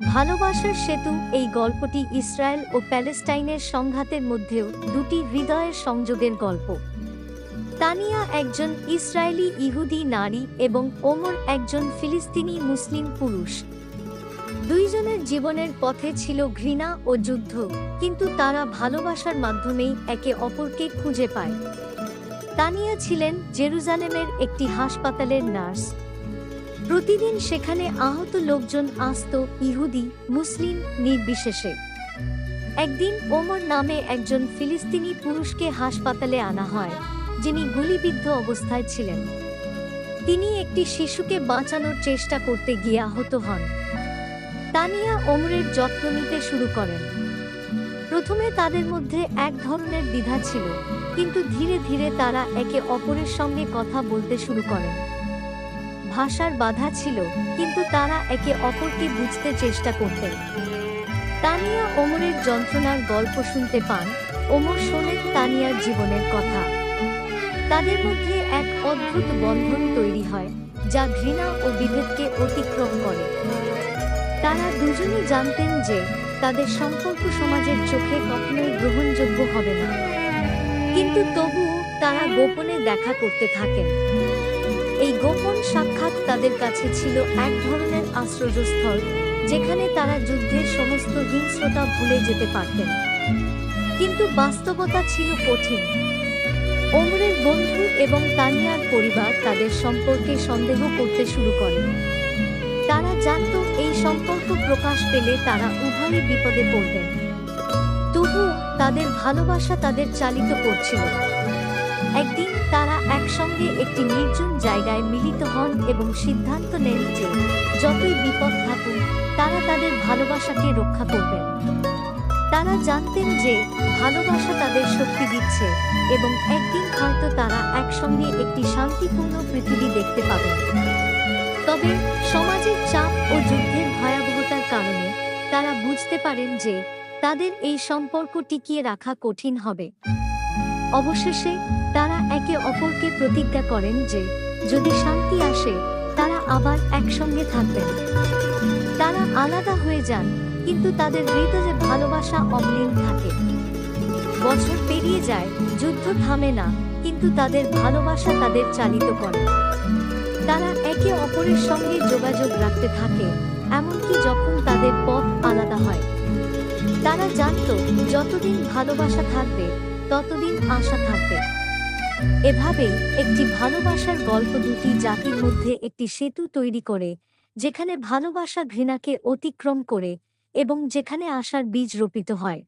ভালোবাসার সেতু এই গল্পটি ইসরায়েল ও প্যালেস্টাইনের সংঘাতের মধ্যেও দুটি হৃদয়ের সংযোগের গল্প। তানিয়া একজন ইসরায়েলি ইহুদি নারী এবং ওমর একজন ফিলিস্তিনি মুসলিম পুরুষ। দুইজনের জীবনের পথে ছিল ঘৃণা ও যুদ্ধ, কিন্তু তারা ভালোবাসার মাধ্যমেই একে অপরকে খুঁজে পায়। তানিয়া ছিলেন জেরুজালেমের একটি হাসপাতালের নার্স। প্রতিদিন সেখানে আহত লোকজন আসত ইহুদি, মুসলিম নির্বিশেষে। একদিন ওমর নামে একজন ফিলিস্তিনি পুরুষকে হাসপাতালে আনা হয়, যিনি গুলিবিদ্ধ অবস্থায় ছিলেন। তিনি একটি শিশুকে বাঁচানোর চেষ্টা করতে গিয়ে আহত হন। তানিয়া ওমরের যত্ন নিতে শুরু করেন। প্রথমে তাদের মধ্যে এক ধরনের দ্বিধা ছিল, কিন্তু ধীরে ধীরে তারা একে অপরের সঙ্গে কথা বলতে শুরু করেন। ভাষার বাধা ছিল, কিন্তু তারা একে অপরকে বুঝতে চেষ্টা করতেন তানিয়া ওমরের যন্ত্রণার গল্প শুনতে পান, ওমর শোনেন তানিয়ার জীবনের কথা। তাদের মধ্যে এক অদ্ভুত বন্ধন তৈরি হয়, যা ঘৃণা ও বিভেদকে অতিক্রম করে। তারা দুজনই জানতেন যে তাদের সম্পর্ক সমাজের চোখে কখনোই গ্রহণযোগ্য হবে না। কিন্তু তবুও তারা গোপনে দেখা করতে থাকেন। এই গোপন সাক্ষাৎ তাদের কাছে ছিল এক ধরনের আশ্রয়স্থল যেখানে তারা যুদ্ধের সমস্ত হিংস্রতা ভুলে যেতে পারতেন। কিন্তু বাস্তবতা ছিল কঠিন। ওমরের বন্ধু এবং তানিয়ার পরিবার তাদের সম্পর্কে সন্দেহ করতে শুরু করে। তারা জানত এই সম্পর্ক প্রকাশ পেলে তারা উভয়ই বিপদে পড়বেন। তবু তাদের ভালোবাসা তাদের চালিত করছিল। একদিন তারা একসঙ্গে একটি নির্জন জায়গায় মিলিত হন এবং সিদ্ধান্ত নেন যে যতই বিপদ থাকুক, তারা তাদের ভালোবাসাকে রক্ষা করবেন। তারা জানতেন যে ভালোবাসা তাদের শক্তি দিচ্ছে এবং একদিন হয়তো তারা একসঙ্গে একটি শান্তিপূর্ণ পৃথিবী দেখতে পাবেন। তবে সমাজের চাপ ও যুদ্ধের ভয়াবহতার কারণে তারা বুঝতে পারেন যে তাদের এই সম্পর্ক টিকিয়ে রাখা কঠিন হবে। অবশেষে একে অপরকে প্রতিজ্ঞা করেন যে, যদি শান্তি আসে, তারা আবার একসঙ্গে থাকবেন। তারা আলাদা হয়ে যান, কিন্তু তাদের হৃদয়ে ভালোবাসা অমলিন থাকে। বছর পেরিয়ে যায়, যুদ্ধ থামে না, কিন্তু তাদের ভালোবাসা তাদের চালিত করে। তারা একে অপরের সঙ্গে যোগাযোগ রাখতে থাকে, এমনকি যখন তাদের পথ আলাদা হয়। তারা জানত, যতদিন ভালোবাসা থাকবে, ততদিন আশা থাকবে। এভাবেই একটি ভালোবাসার গল্প দুটি জাতির মধ্যে একটি সেতু তৈরি করে, যেখানে ভালোবাসা ঘৃণাকে অতিক্রম করে এবং যেখানে আশার বীজ রোপিত হয়।